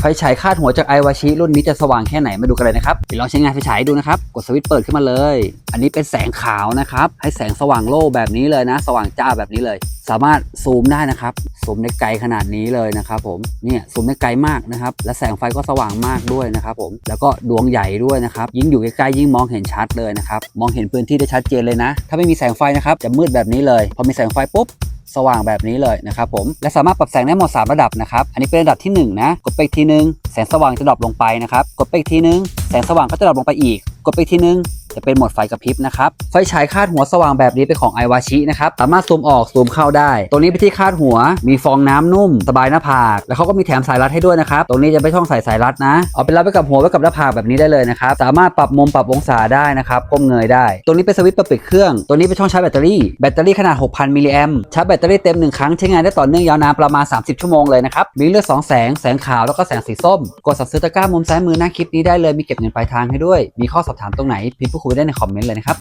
ไฟฉายคาดหัวจากไอวาชิรุ่นนี้จะสว่างแค่ไหนมาดูกันเลยนะครับเดี๋ยวลองใช้งานไฟฉายดูนะครับ กดสวิตช์เปิดขึ้นมาเลย อันนี้เป็นแสงขาวนะครับ ให้แสงสว่างโล่แบบนี้เลยนะ สว่างจ้าแบบนี้เลย สามารถซูมได้นะครับ ซูมได้ไกลขนาดนี้เลยนะครับผม เนี่ยซูมได้ไกลมากนะครับ และแสงไฟก็สว่างมากด้วยนะครับผม แล้วก็ดวงใหญ่ด้วยนะครับ ยิ่งอยู่ใกล้ๆยิ่งมองเห็นชัดเลยนะครับ มองเห็นพื้นที่ได้ชัดเจนเลยนะ ถ้าไม่มีแสงไฟนะครับ จะมืดแบบนี้เลย พอมีแสงไฟปุ๊บ สว่างแบบนี้เลยนะครับผมและสามารถปรับแสงได้หมด 3 ระดับนะครับอันนี้เป็นระดับที่1นะกดไปอีกทีนึงแสงสว่างจะดรอปลงไปนะครับกดไปอีกทีนึงแสงสว่างก็จะดรอปลงไปอีก กดไปอีกทีนึง จะเป็นโหมดไฟกระพริบนะครับไฟฉายคาดหัวสว่างแบบนี้เป็นของไอวาชินะครับสามารถซูมออกซูมเข้าได้ตรงนี้เป็นที่คาดหัวมีฟองน้ำนุ่ม สบายหน้าผาก แล้วเขาก็มีแถมสายรัดให้ด้วยนะครับตรงนี้จะไม่ต้องใส่สายรัดนะ เอาไปรัดไว้กับหัวไว้กับหน้าผากแบบนี้ได้เลยนะครับสามารถปรับมุมปรับองศาได้นะครับก้มเงยได้ ตรงนี้เป็นสวิตช์ปิดเครื่อง ตัวนี้เป็นช่องชาร์จแบตเตอรี่แบตเตอรี่ขนาด 6,000 มิลลิแอมชาร์จแบตเตอรี่เต็มหนึ่งครั้งใช้งานได้ต่อเนื่องยาวนานประมาณ 30 ชั่วโมงเลยนะครับมีเลือกสองแสงแสงขาวแล้วก็แสงสีส้มกดสั่งซื้อตะกร้ามุมซ้ายมือหน้าคลิปนี้ได้เลยมีเก็บเงินปลายทางให้ด้วย มีข้อสอบถามตรงไหนพิมพ์พูดคุยได้ในคอมเมนต์เลยนะครับ